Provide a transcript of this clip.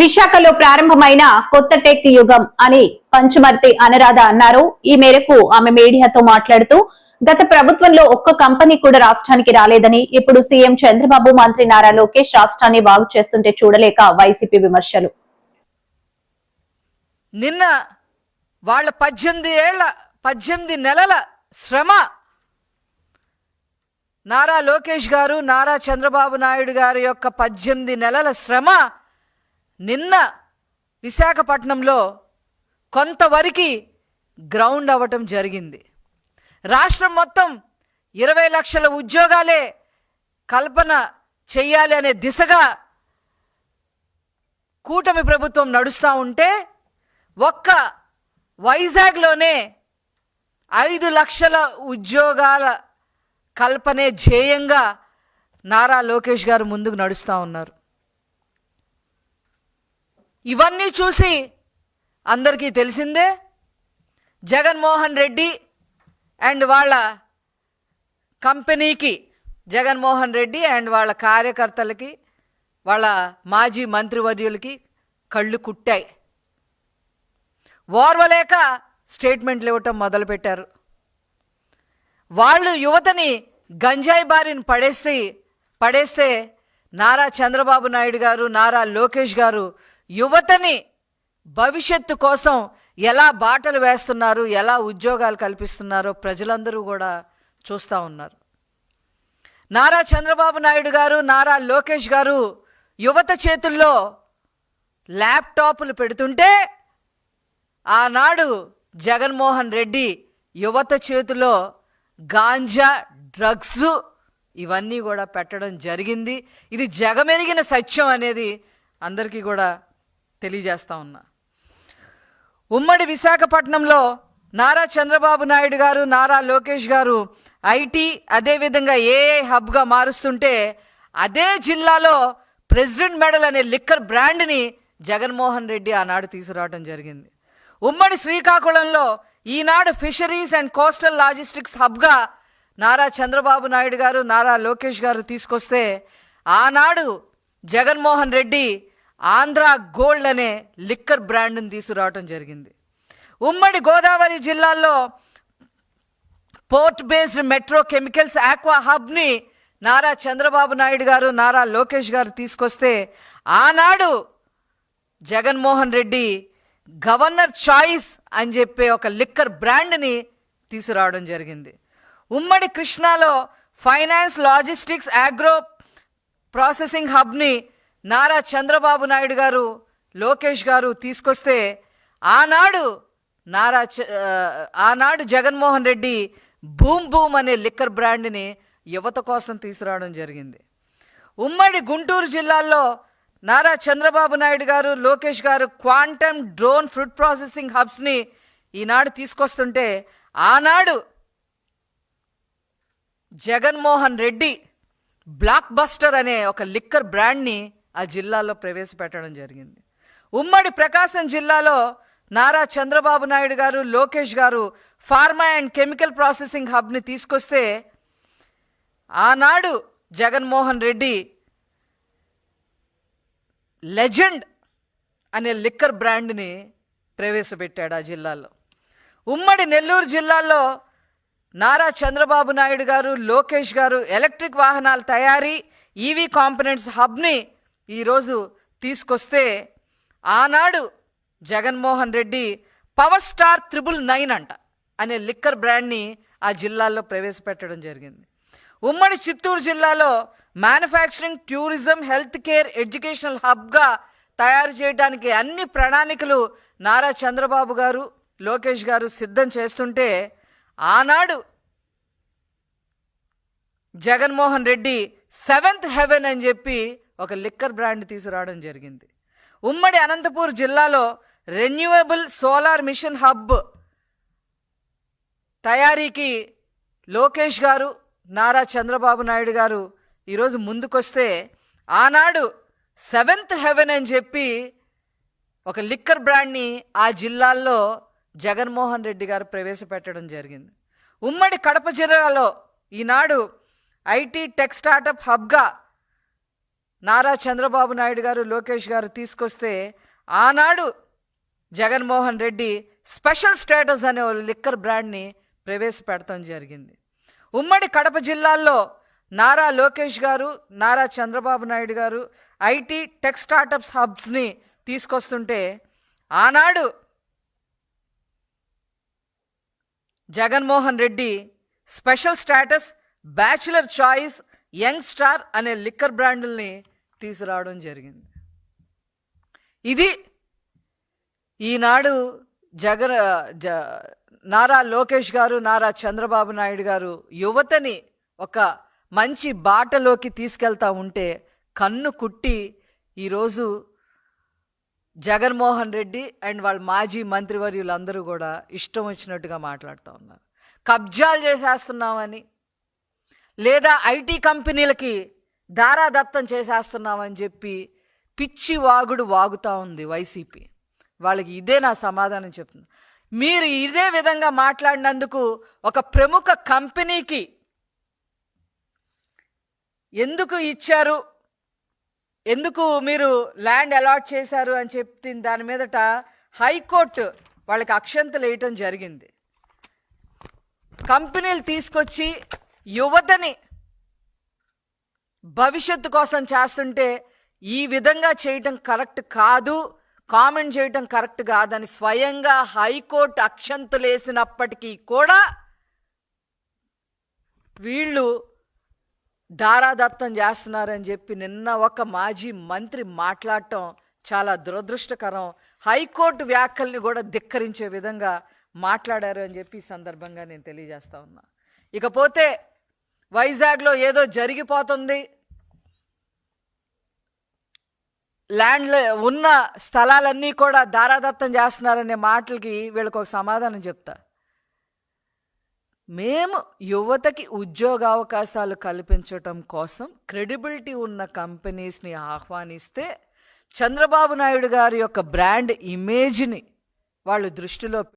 విశాఖలో ప్రారంభమైన కొత్త టెక్ యుగం అని పంచుమర్తి అనురాధ అన్నారు. ఈ మేరకు ఆమె మీడియాతో మాట్లాడుతూ గత ప్రభుత్వంలో ఒక్క కంపెనీ కూడా రాష్ట్రానికి రాలేదని ఇప్పుడు సీఎం చంద్రబాబు మంత్రి నారా లోకేష్ రాష్ట్రాన్ని బాగు చేస్తుంటే చూడలేక వైసీపీ విమర్శలు. నిన్న వాళ్ళ పద్దెనిమిది ఏళ్ళ పద్దెనిమిది నెలల శ్రమ నారా లోకేష్ గారు నారా చంద్రబాబు నాయుడు గారి యొక్క పద్దెనిమిది నెలల శ్రమ నిన్న విశాఖపట్నంలో కొంతవరకు గ్రౌండ్ అవ్వటం జరిగింది. రాష్ట్రం మొత్తం ఇరవై లక్షల ఉద్యోగాలే కల్పన చేయాలి అనే దిశగా కూటమి ప్రభుత్వం నడుస్తూ ఉంటే ఒక్క వైజాగ్లోనే ఐదు లక్షల ఉద్యోగాల కల్పనే ధ్యేయంగా నారా లోకేష్ గారు ముందుకు నడుస్తూ ఉన్నారు. ఇవన్నీ చూసి అందరికీ తెలిసిందే జగన్మోహన్ రెడ్డి అండ్ వాళ్ళ కంపెనీకి జగన్మోహన్ రెడ్డి అండ్ వాళ్ళ కార్యకర్తలకి వాళ్ళ మాజీ మంత్రివర్యులకి కళ్ళు కుట్టాయి. ఓర్వలేక స్టేట్మెంట్లు ఇవ్వటం మొదలుపెట్టారు. వాళ్ళు యువతని గంజాయి బారిని పడేసి పడేస్తే నారా చంద్రబాబు నాయుడు గారు నారా లోకేష్ గారు యువతని భవిష్యత్తు కోసం ఎలా బాటలు వేస్తున్నారు ఎలా ఉద్యోగాలు కల్పిస్తున్నారో ప్రజలందరూ కూడా చూస్తూ ఉన్నారు. నారా చంద్రబాబు నాయుడు గారు నారా లోకేష్ గారు యువత చేతుల్లో ల్యాప్టాప్లు పెడుతుంటే ఆనాడు జగన్మోహన్ రెడ్డి యువత చేతిలో గాంజా డ్రగ్స్ ఇవన్నీ కూడా పెట్టడం జరిగింది. ఇది జగమెరిగిన సత్యం అనేది అందరికీ కూడా తెలియజేస్తా ఉన్నా. ఉమ్మడి విశాఖపట్నంలో నారా చంద్రబాబు నాయుడు గారు నారా లోకేష్ గారు ఐటీ అదేవిధంగా ఏఐ హబ్గా మారుస్తుంటే అదే జిల్లాలో ప్రెసిడెంట్ మెడల్ అనే లిక్కర్ బ్రాండ్ని జగన్మోహన్ రెడ్డి ఆనాడు తీసుకురావడం జరిగింది. ఉమ్మడి శ్రీకాకుళంలో ఈనాడు ఫిషరీస్ అండ్ కోస్టల్ లాజిస్టిక్స్ హబ్గా నారా చంద్రబాబు నాయుడు గారు నారా లోకేష్ గారు తీసుకొస్తే ఆనాడు జగన్మోహన్ రెడ్డి ఆంధ్ర గోల్డ్ అనే లిక్కర్ బ్రాండ్ని తీసుకురావటం జరిగింది. ఉమ్మడి గోదావరి జిల్లాలో port based metro chemicals aqua హబ్ని Nara Chandrababu Naidu garu Nara Lokesh garu తీసుకొస్తే ఆనాడు జగన్మోహన్ రెడ్డి గవర్నర్ చాయిస్ అని చెప్పే ఒక లిక్కర్ బ్రాండ్ని తీసుకురావడం జరిగింది. ఉమ్మడి కృష్ణాలో ఫైనాన్స్ లాజిస్టిక్స్ ఆగ్రో ప్రాసెసింగ్ హబ్ని నారా చంద్రబాబు నాయుడు గారు లోకేష్ గారు తీసుకొస్తే ఆనాడు నారా ఆనాడు జగన్మోహన్ రెడ్డి బూమ్ బూమ్ అనే లిక్కర్ బ్రాండ్ని యువత కోసం తీసుకురావడం జరిగింది. ఉమ్మడి గుంటూరు జిల్లాలో Nara Chandrababu Naidu garu Lokesh garu quantum drone food processing హబ్స్ని ఈనాడు తీసుకొస్తుంటే ఆనాడు జగన్మోహన్ రెడ్డి బ్లాక్ బస్టర్ అనే ఒక లిక్కర్ బ్రాండ్ని ఆ జిల్లాలో ప్రవేశపెట్టడం జరిగింది. ఉమ్మడి ప్రకాశం జిల్లాలో Nara Chandrababu Naidu garu Lokesh garu pharma and chemical processing హబ్ని తీసుకొస్తే ఆనాడు జగన్మోహన్ రెడ్డి లెజెండ్ అనే లిక్కర్ బ్రాండ్ని ప్రవేశపెట్టాడు ఆ జిల్లాలో. ఉమ్మడి నెల్లూరు జిల్లాలో నారా చంద్రబాబు నాయుడు గారు లోకేష్ గారు ఎలక్ట్రిక్ వాహనాల తయారీ ఈవీ కాంపనెంట్స్ హబ్ని ఈరోజు తీసుకొస్తే ఆనాడు Jaganmohan Reddy power star triple nine అంట అనే లిక్కర్ బ్రాండ్ని ఆ జిల్లాల్లో ప్రవేశపెట్టడం జరిగింది. ఉమ్మడి చిత్తూరు జిల్లాలో manufacturing tourism health care educational హబ్గా తయారు చేయడానికి అన్ని ప్రణాళికలు నారా చంద్రబాబు గారు లోకేష్ గారు సిద్ధం చేస్తుంటే ఆనాడు జగన్మోహన్ రెడ్డి సెవెంత్ హెవెన్ అని చెప్పి ఒక లిక్కర్ బ్రాండ్ తీసుకురావడం జరిగింది. ఉమ్మడి అనంతపూర్ జిల్లాలో రెన్యూవబుల్ సోలార్ మిషన్ హబ్ తయారీకి లోకేష్ గారు నారా చంద్రబాబు నాయుడు గారు ఈరోజు ముందుకొస్తే ఆనాడు సెవెంత్ హెవెన్ అని చెప్పి ఒక లిక్కర్ బ్రాండ్ని ఆ జిల్లాల్లో జగన్మోహన్ రెడ్డి గారు ప్రవేశపెట్టడం జరిగింది. ఉమ్మడి కడప జిల్లాలో ఈనాడు ఐటీ టెక్ స్టార్టప్ హబ్గా నారా చంద్రబాబు నాయుడు గారు లోకేష్ గారు తీసుకొస్తే ఆనాడు జగన్మోహన్ రెడ్డి స్పెషల్ స్టేటస్ అనే లిక్కర్ బ్రాండ్ని ప్రవేశపెడతాం జరిగింది. ఉమ్మడి కడప జిల్లాల్లో నారా లోకేష్ గారు Nara Chandrababu Naidu garu IT tech startups హబ్స్ని తీసుకొస్తుంటే ఆనాడు Jaganmohan Reddy special status bachelor choice young star అనే లిక్కర్ బ్రాండుల్ని తీసుకురావడం జరిగింది. ఇది ఈనాడు జగన్ జ నారా లోకేష్ గారు నారా చంద్రబాబు నాయుడు గారు యువతని ఒక మంచి బాటలోకి తీసుకెళ్తా ఉంటే కన్ను కుట్టి ఈరోజు జగన్మోహన్ రెడ్డి అండ్ వాళ్ళ మాజీ మంత్రివర్యులందరూ కూడా ఇష్టం వచ్చినట్టుగా మాట్లాడుతూ ఉన్నారు. కబ్జాలు చేసేస్తున్నామని లేదా ఐటీ కంపెనీలకి దారాదత్తం చేసేస్తున్నామని చెప్పి పిచ్చి వాగుడు వాగుతూ ఉంది వైసీపీ. వాళ్ళకి ఇదే నా సమాధానం చెప్తుంది. మీరు ఇదే విధంగా మాట్లాడినందుకు ఒక ప్రముఖ కంపెనీకి ఎందుకు ఇచ్చారు? ఎందుకు మీరు ల్యాండ్ అలాట్ చేశారు అని చెప్తుంది దాని మీదట హైకోర్టు వాళ్ళకి అక్షంతలు వేయటం జరిగింది. కంపెనీలు తీసుకొచ్చి యువతని భవిష్యత్తు కోసం చేస్తుంటే ఈ విధంగా చేయటం కరెక్ట్ కాదు కామెంట్ చేయటం కరెక్ట్ కాదని స్వయంగా హైకోర్టు అక్షంతులేసినప్పటికీ కూడా వీళ్ళు దారాదత్తం చేస్తున్నారని చెప్పి నిన్న ఒక మాజీ మంత్రి మాట్లాడటం చాలా దురదృష్టకరం. హైకోర్టు వ్యాఖ్యల్ని కూడా ధిక్కరించే విధంగా మాట్లాడారు అని చెప్పి ఈ సందర్భంగా నేను తెలియజేస్తా ఉన్నా. ఇకపోతే వైజాగ్లో ఏదో జరిగిపోతుంది. ల్యాండ్ ఉన్న స్థలాలన్నీ కూడా దారాదత్తం చేస్తున్నారనే మాటలకి వీళ్ళకి ఒక సమాధానం చెప్తా. మేము యువతకి ఉద్యోగ అవకాశాలు కల్పించటం కోసం క్రెడిబిలిటీ ఉన్న కంపెనీస్ని ఆహ్వానిస్తే చంద్రబాబు నాయుడు గారి యొక్క బ్రాండ్ ఇమేజ్ని వాళ్ళు దృష్టిలో